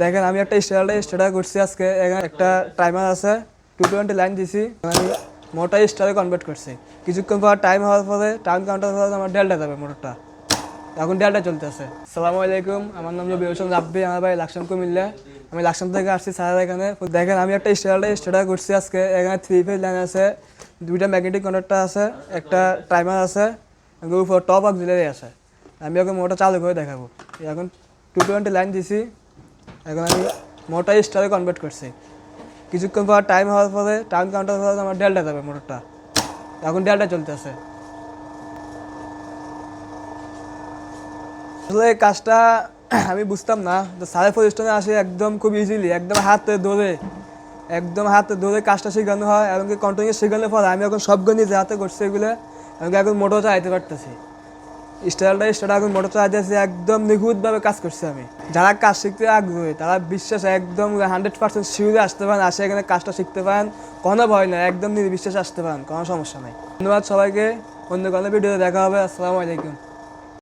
দেখেন, আমি একটা স্টার্টে স্টার্টার করছি আজকে। একটা টাইমার আছে টু টোয়েন্টি লাইন দিছি। আমি মোটর স্টারে কনভার্ট করছি। কিছুক্ষণ পর টাইম হওয়ার পরে টাইম কাউন্টার পরে আমার ডেল্টা যাবে মোটরটা। এখন ডেল্টা চলতেছে। সালামু আলাইকুম, আমার নাম রবি হোসেন রাব্বি, আমার ভাই লাকসাম, কুমিল্লা। আমি লাকসাম থেকে আসছি স্যার এখানে। দেখেন, আমি একটা স্টার্টে স্টার্টার করছি আজকে। এখানে থ্রি ফেজ লাইন আছে, দুইটা ম্যাগনেটিক কন্ডাক্টর আছে, একটা টাইমার আছে উপর টপ জিলেরি আছে। আমি এখন মোটর চালু করে দেখাবো। এখন টু টোয়েন্টি লাইন দিছি। এখন আমি মোটর স্টারে কনভার্ট করছি। কিছুক্ষণ পর টাইম হওয়ার পরে টাইম কাউন্টার পরে আমার ডেল্টা যাবে মোটরটা। এখন ডেল্টা চলতেছে আসলে কাজটা আমি বুঝতাম না। তো সাড়ে পজিশনে আসে একদম খুব ইজিলি একদম হাতে ধরে, একদম হাতে ধরে কাজটা শেখানো হয়। এবং কন্টিনিউ শেখানোর পর আমি এখন সব গণি যে হাতে করছি এগুলো। এবং এখন মোটর চালাইতে পারতেছি। স্টাইলটা স্টার্ট এখন মোটর চালাইতেছি একদম নিখুঁতভাবে কাজ করছি আমি। যারা কাজ শিখতে আগ্রহী, তারা বিশ্বাস একদম হান্ড্রেড পার্সেন্ট শিউরে আসতে পারেন, আসে এখানে কাজটা শিখতে পারেন। কোনো ভয় নাই, একদম নির্বিশ্বাসে আসতে পারেন, কোনো সমস্যা নাই। ধন্যবাদ সবাইকে, অন্য কোনো ভিডিওতে দেখা হবে, আসসালামু আলাইকুম।